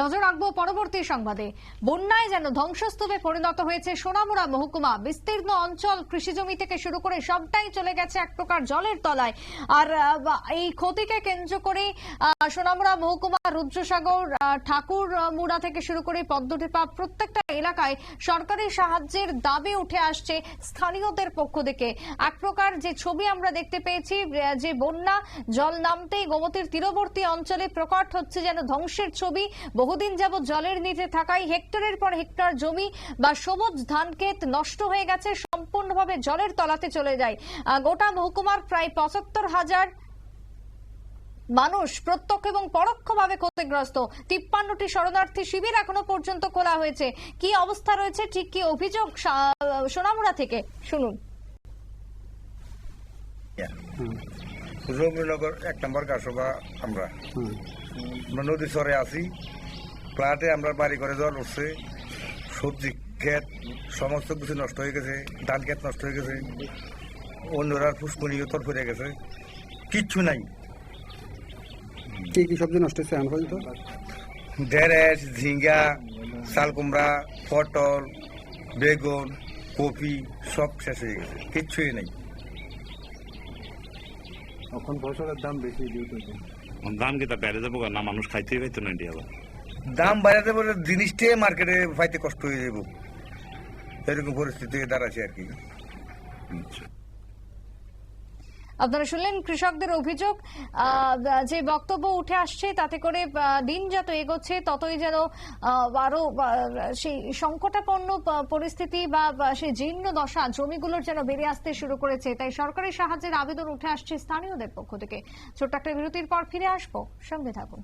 নজর রাখব পরবর্তী সংবাদে। বন্যায় যেন ধ্বংসস্তূপে পরিণত হয়েছে সোনামুড়া মহকুমা। বিস্তীর্ণ অঞ্চল কৃষি জমি থেকে শুরু করে সবটাই চলে গেছে এক প্রকার জলের তলায়। আর এই ক্ষতিকে কেন্দ্র করে সোনামুড়া মহকুমা, রুদ্রসাগর ঠাকুর মুড়া থেকে শুরু করে পদ্মটিপা প্রত্যেকটা এলাকায় সরকারি সাহায্যের দাবি উঠে আসছে স্থানীয়দের পক্ষ থেকে। এক প্রকার যে ছবি আমরা দেখতে পেয়েছি যে বন্যা, জল নামতেই গোমতীর তীরবর্তী অঞ্চলে প্রকট হচ্ছে যেন ধ্বংসের ছবি। বহুদিন যাবৎ জলের নিচে থাকায় হেক্টরের পর হেক্টর জমি বা সবুজ ধানক্ষেত নষ্ট হয়ে গেছে সম্পূর্ণভাবে জলের তলাতে চলে যায়। গোটা মহকুমার প্রায় পঁচাত্তর হাজার মানুষ প্রত্যক্ষ এবং পরোক্ষভাবে ক্ষতিগ্রস্ত। তিপ্পান্নটি শরণার্থী শিবির এখনও পর্যন্ত খোলা হয়েছে। কি অবস্থা রয়েছে? ঠিক কি অভিযোগ সোনামুড়া থেকে? শুনুন। রবীন্দ্রনগর এক নম্বর কাসবা আমরা। আমরা নদী চরে আছি ফ্ল্যাটে আমরা বাড়ি করে জল উঠছে সবজি ক্ষেত সমস্ত কিছু নষ্ট হয়ে গেছে ধান ক্ষেত নষ্ট হয়ে গেছে। অন্যরা ফুসকুনি উত্তর ফিরে গেছে। কিচ্ছু নাই। কি কি সবজি নষ্ট হয়েছে এখন পর্যন্ত? ঢেঁড়স ঝিঙ্গা শাল কুমড়া পটল বেগুন কপি সব শেষ হয়ে গেছে। কিচ্ছুই নেই। এখন ফসলের দাম বেশি দাম কি তা বেড়ে যাব না মানুষ খাইতেই পাইতো না আবার দাম বাড়াতে বলে জিনিসটাই মার্কেটে পাইতে কষ্ট হয়ে যাব এরকম পরিস্থিতি দাঁড়াচ্ছে আর কি। আপনারা শুনলেন কৃষকদের অভিযোগ আহ, যে বক্তব্য উঠে আসছে তাতে করে আহ, দিন যত এগোচ্ছে ততই যেন আহ, আরও আহ, সেই সংকটাপন্ন পরিস্থিতি বা বা সেই জীর্ণ দশা জমিগুলোর যেন বেরিয়ে আসতে শুরু করেছে। তাই সরকারি সাহায্যের আবেদন উঠে আসছে স্থানীয়দের পক্ষ থেকে। ছোট্ট একটা বিরতির পর ফিরে আসব। সঙ্গে থাকুন।